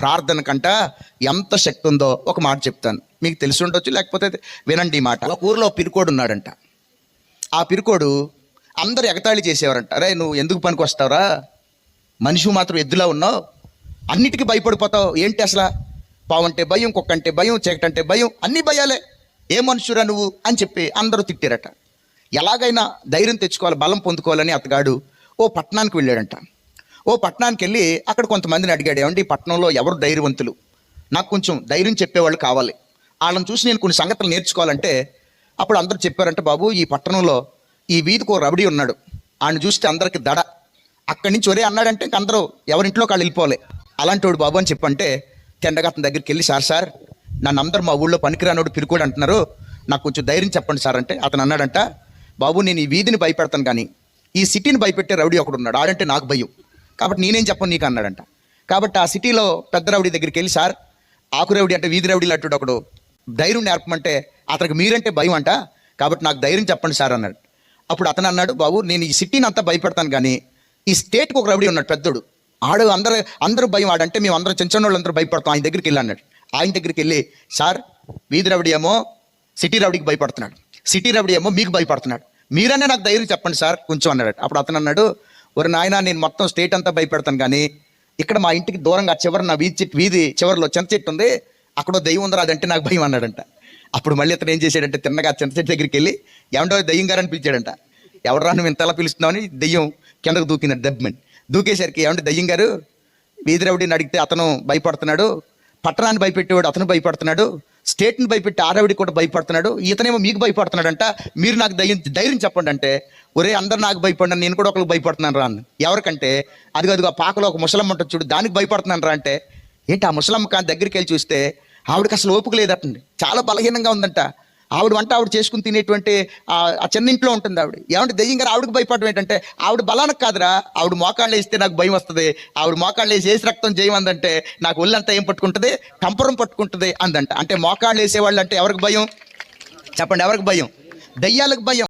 ప్రార్థన కంట ఎంత శక్తి ఉందో ఒక మాట చెప్తాను. మీకు తెలిసి ఉండొచ్చు లేకపోతే వినండి ఈ మాట. ఒక ఊరిలో పిరికోడు ఉన్నాడంట. ఆ పిరికోడు అందరు ఎగతాళి చేసేవారంట. అరే నువ్వు ఎందుకు పనికి వస్తావురా? మనిషి మాత్రం ఎద్దులా ఉన్నావు. అన్నిటికీ భయపడిపోతావు. ఏంటి అసలు? పావంటే భయం కుక్కంటే భయం చీకటంటే భయం అన్నీ భయాలే. ఏ మనుషురా నువ్వు? అని చెప్పి అందరూ తిట్టారట. ఎలాగైనా ధైర్యం తెచ్చుకోవాలి బలం పొందుకోవాలని అతగాడు ఓ పట్టణానికి వెళ్ళాడంట. ఓ పట్టణానికి వెళ్ళి అక్కడ కొంతమందిని అడిగాడు ఏమండి ఈ పట్టణంలో ఎవరు ధైర్యవంతులు? నాకు కొంచెం ధైర్యం చెప్పేవాళ్ళు కావాలి. వాళ్ళని చూసి నేను కొన్ని సంగతులు నేర్చుకోవాలంటే అప్పుడు అందరూ చెప్పారంటే బాబు ఈ పట్టణంలో ఈ వీధికి ఓ రబడి ఉన్నాడు. ఆయన చూస్తే అందరికి దడ. అక్కడి నుంచి ఒరే అన్నాడంటే ఇంక అందరూ ఎవరింట్లో వాళ్ళు వెళ్ళిపోవాలి. అలాంటి వాడు బాబు అని చెప్పంటే తెండగా అతని దగ్గరికి వెళ్ళి సార్ సార్ నన్ను అందరు మా ఊళ్ళో పనికిరానోడు పిరుకోడు అంటున్నారు. నాకు కొంచెం ధైర్యం చెప్పండి సార్ అంటే అతను అన్నాడంట బాబు నేను ఈ వీధిని భయపెడతాను కానీ ఈ సిటీని భయపెట్టే రౌడీ ఒకడు ఉన్నాడు ఆడంటే నాకు భయం. కాబట్టి నేనేం చెప్పను నీకు అన్నాడంట. కాబట్టి ఆ సిటీలో పెద్ద రౌడీ దగ్గరికి వెళ్ళి సార్ ఆకురేవుడి అంటే వీధి రౌడీ లాంటి ఒకడు. ధైర్యం నేర్పమంటే అతనికి మీరంటే భయం అంట. కాబట్టి నాకు ధైర్యం చెప్పండి సార్ అన్నాడు. అప్పుడు అతను అన్నాడు బాబు నేను ఈ సిటీని అంతా భయపెడతాను కానీ ఈ స్టేట్కి ఒక రౌడీ ఉన్నాడు పెద్దోడు. ఆడు అందరూ అందరూ భయం. ఆడంటే మేము అందరం చిన్న చిన్న వాళ్ళందరూ భయపడతాం. ఆయన దగ్గరికి వెళ్ళి అన్నాడు. ఆయన దగ్గరికి వెళ్ళి సార్ వీధి రౌడీ ఏమో సిటీ రౌడీకి భయపడుతున్నాడు. సిటీ రౌడీ ఏమో మీకు భయపడుతున్నాడు. మీరనే నాకు ధైర్యం చెప్పండి సార్ కొంచెం అన్నాడు. అప్పుడు అతను అన్నాడు ఒక నాయన నేను మొత్తం స్టేట్ అంతా భయపెడతాను కానీ ఇక్కడ మా ఇంటికి దూరంగా చివరి నా వీధి చెట్టు వీధి చివరిలో చింత చెట్టు ఉంది. అక్కడ దయ్యం దెయ్యం ఉందిరా అదంటే నాకు భయం అన్నాడంట. అప్పుడు మళ్ళీ అతను ఏం చేశాడంటే తిన్నగా చింత చెట్టు దగ్గరికి వెళ్ళి ఏమంటో దయ్యం గారని పిలిచాడంట. ఎవడరా నువ్వు ఇంతలా పిలుస్తున్నావని దెయ్యం కిందకు దూకిందంట దెబ్బమని దూకేసరికి ఏమంటే దయ్యం గారు వీధి అడిగితే అతను భయపడుతున్నాడు పట్టణాన్ని భయపెట్టేవాడు అతను భయపడుతున్నాడు స్టేట్ని భయపెట్టి ఆరవిడి కూడా భయపడుతున్నాడు. ఇతనేమో మీకు భయపడుతున్నాడంట. మీరు నాకు ధైర్యం ధైర్యం చెప్పండి అంటే ఒరే అందరు నాకు భయపడినా నేను కూడా ఒకరికి భయపడుతున్నాను రా ఎవరికంటే అదిగో అదిగో పాకలో ఒక ముసలమ్మ ఉంటుంది చూడు దానికి భయపడుతున్నాను రా అంటే ఏంటి ఆ ముసలమ్మ కాని దగ్గరికి వెళ్ళి చూస్తే ఆవిడకి అసలు ఓపిక లేదటండి. చాలా బలహీనంగా ఉందంట. ఆవిడ వంట ఆవిడ చేసుకుని తినేటువంటి ఆ చిన్నింట్లో ఇంట్లో ఉంటుంది ఆవిడ. ఏమంటే దెయ్యం గారు ఆవిడకి భయపడడం ఏంటంటే ఆవిడ బలానికి కాదురా ఆవిడ మోకాళ్ళు వేస్తే నాకు భయం వస్తుంది ఆవిడ మోకాళ్ళు వేసి వేసి రక్తం చేయమందంటే నాకు ఒళ్ళంతా ఏం పట్టుకుంటుంది? కంపరం పట్టుకుంటుంది అందంట. అంటే మోకాళ్ళు వేసేవాళ్ళు అంటే ఎవరికి భయం? చెప్పండి ఎవరికి భయం? దయ్యాలకు భయం.